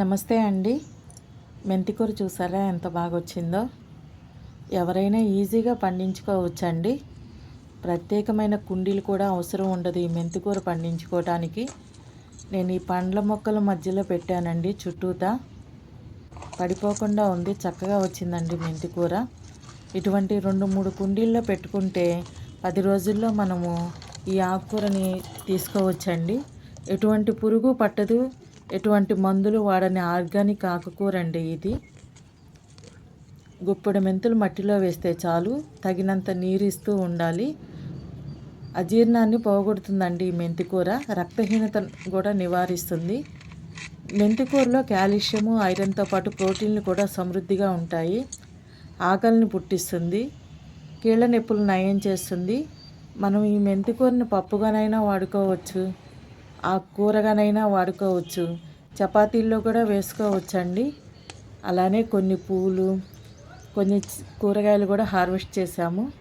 నమస్తే అండి. మెంతికూర చూసారా? ఎంత బాగా వచ్చిందో ఎవరైనా ఈజీగా పండించుకోవచ్చండి. ప్రత్యేకమైన కుండీలు కూడా అవసరం ఉండదు ఈ మెంతికూర పండించుకోవటానికి. నేను ఈ పండ్ల మొక్కల మధ్యలో పెట్టానండి చుట్టూతా. పడిపోకుండా ఉంది చక్కగా వచ్చిందండి మెంతికూర. ఇటువంటి రెండు మూడు కుండీల్లో పెట్టుకుంటే పది రోజుల్లో మనము ఈ ఆకుకూరని తీసుకోవచ్చండి. ఎటువంటి పురుగు పట్టదు. ఎటువంటి మందులు వాడని ఆర్గానిక్ ఆకుకూర అండి ఇది. గుప్పెడు మెంతులు మట్టిలో వేస్తే చాలు తగినంత నీరు ఇస్తూ ఉండాలి. అజీర్ణాన్ని పోగొడుతుందండి ఈ మెంతికూర రక్తహీనత కూడా నివారిస్తుంది. మెంతికూరలో కాల్షియము ఐరన్తో పాటు ప్రోటీన్లు కూడా సమృద్ధిగా ఉంటాయి. ఆకలిని పుట్టిస్తుంది కీళ్ళ నొప్పులు నయం చేస్తుంది. మనం ఈ మెంతికూరని పప్పుగానైనా వాడుకోవచ్చు. ఆ కూరగానైనా వాడుకోవచ్చు. చపాతీల్లో కూడా వేసుకోవచ్చండి. అలానే కొన్ని పూలు కొన్ని కూరగాయలు కూడా హార్వెస్ట్ చేసాము